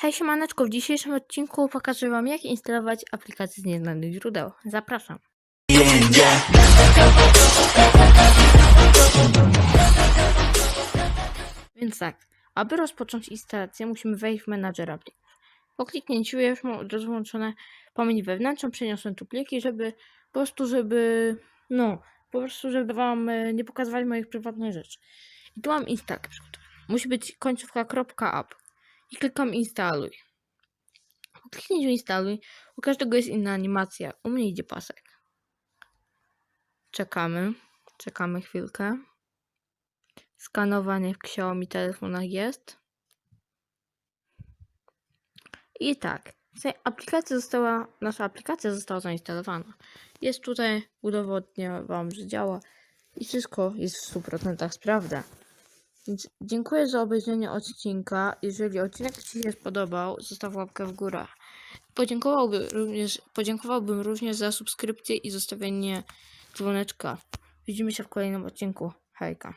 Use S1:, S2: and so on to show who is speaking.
S1: Hej siemaneczko, w dzisiejszym odcinku pokażę wam jak instalować aplikację z nieznanych źródeł. Zapraszam. Więc tak, aby rozpocząć instalację musimy wejść w menadżer aplików. Po kliknięciu już mam od razu włączone pamięć wewnętrzną, przeniosłem tu pliki, żeby po prostu, żeby no, po prostu, żeby wam e, nie pokazywać moich prywatnych rzeczy. I tu mam przygotowaną. Musi być końcówka .app i klikam instaluj. Po kliknięciu instaluj, u każdego jest inna animacja. U mnie idzie pasek. Czekamy. Czekamy chwilkę. Skanowanie w Xiaomi telefonach jest. I tak. Aplikacja została, nasza aplikacja została zainstalowana. Jest tutaj, udowodnię Wam, że działa i wszystko jest w 100% sprawne. Dziękuję za obejrzenie odcinka. Jeżeli odcinek Ci się spodobał, zostaw łapkę w górę. Podziękowałbym również, podziękowałbym również za subskrypcję i zostawienie dzwoneczka. Widzimy się w kolejnym odcinku. Hejka.